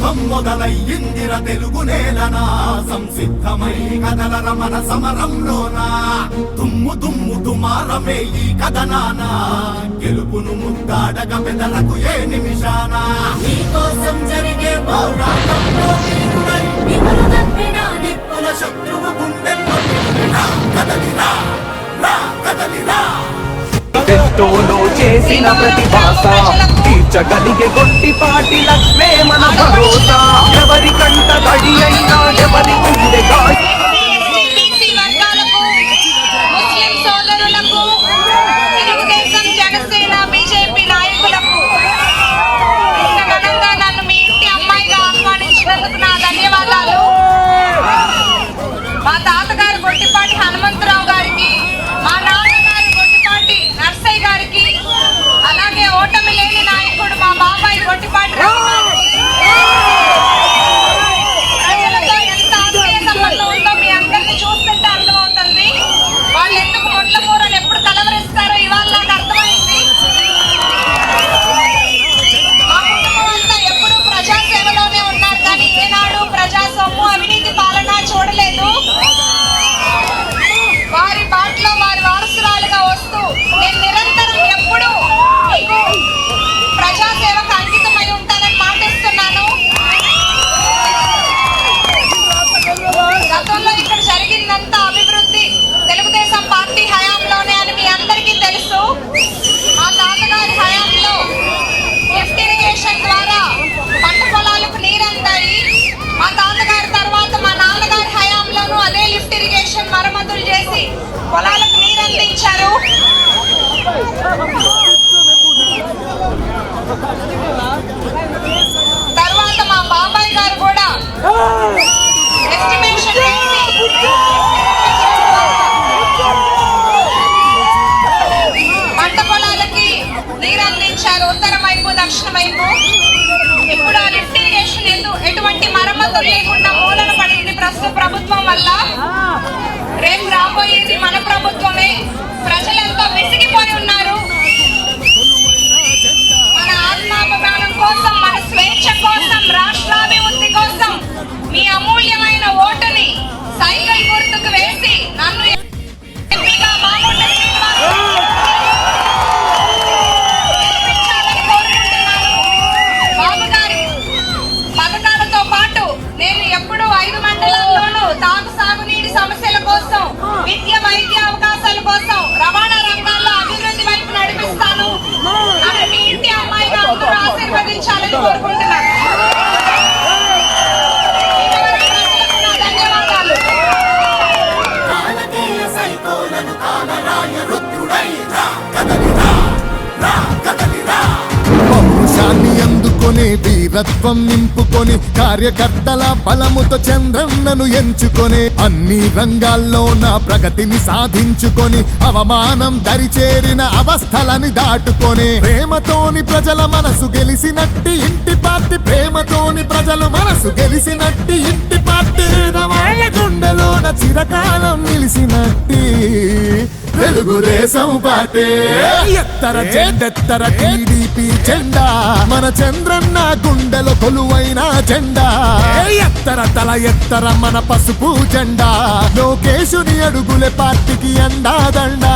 యుద్ధం మొదలయ్యిందిర తెలుగు నేలనా? సంసిద్ధమై కదలర మన సమరంలోనా? తుమ్ము తుమ్ము తుమారమే ఈ కథనాన? గెలుపును ముద్దాడక పెదలకు ఏ నిమిషానా? నీకోసం జరిగే పోరాటంలో శత్రువు గుండెల్లో కదలిరా కదలిరా! ఎంతోనో చేసిన ప్రతి భాష. తీర్చగలిగే గొట్టిపాటి లక్ష్మే మన భరోసా. ఎవరి కంట తడి అయినా చేసి పొలాలకు నీరు అందించారు. తర్వాత మా బాబాయ్ గారు కూడా ఎస్టిమేషన్ పంట పొలాలకి నీరు అందించారు. ఉత్తర వైపు దక్షిణ వైపు. ఇప్పుడు ఆ లిఫ్ట్ ఇరిగేషన్ ఎటువంటి మరమ్మతులు లేకుండా మూలన పడింది ప్రస్తుత ప్రభుత్వం వల్ల. రాబోయేది మన ప్రభుత్వమే. ప్రజలంతా విసిగిపోయి కోసం రవాణా రంగాల్లో అభివృద్ధి వైపు నడిపిస్తాను. నన్ను మీ ఇంటి అమ్మాయిగా అందరూ ఆశీర్వదించాలని కోరుకుంటున్నాను. ఇంతవరకు వీరత్వం నింపుకొని కార్యకర్తల బలముతో చంద్రన్నను ఎంచుకొని అన్ని రంగాల్లో నా ప్రగతిని సాధించుకొని అవమానం దరిచేరిన అవస్థలని దాటుకొని ప్రేమతోని ప్రజల మనసు గెలిసినట్టి ఇంటి పార్టీ ప్రేమతోని ప్రజల మనసు గెలిసినట్టి ఇంటి పార్టీ గుండెలోన చిరకాలం నిలిసినట్టి. తెలుగుదేశం పార్టీ. ఎత్తర జెండెత్తర టీడీపీ జెండా మన చంద్రన్న గుండెలో కొలువైన జెండా. ఎత్తర తల ఎత్తర మన పసుపు జెండా. లోకేశుని అడుగులే పార్టీకి అండా దండా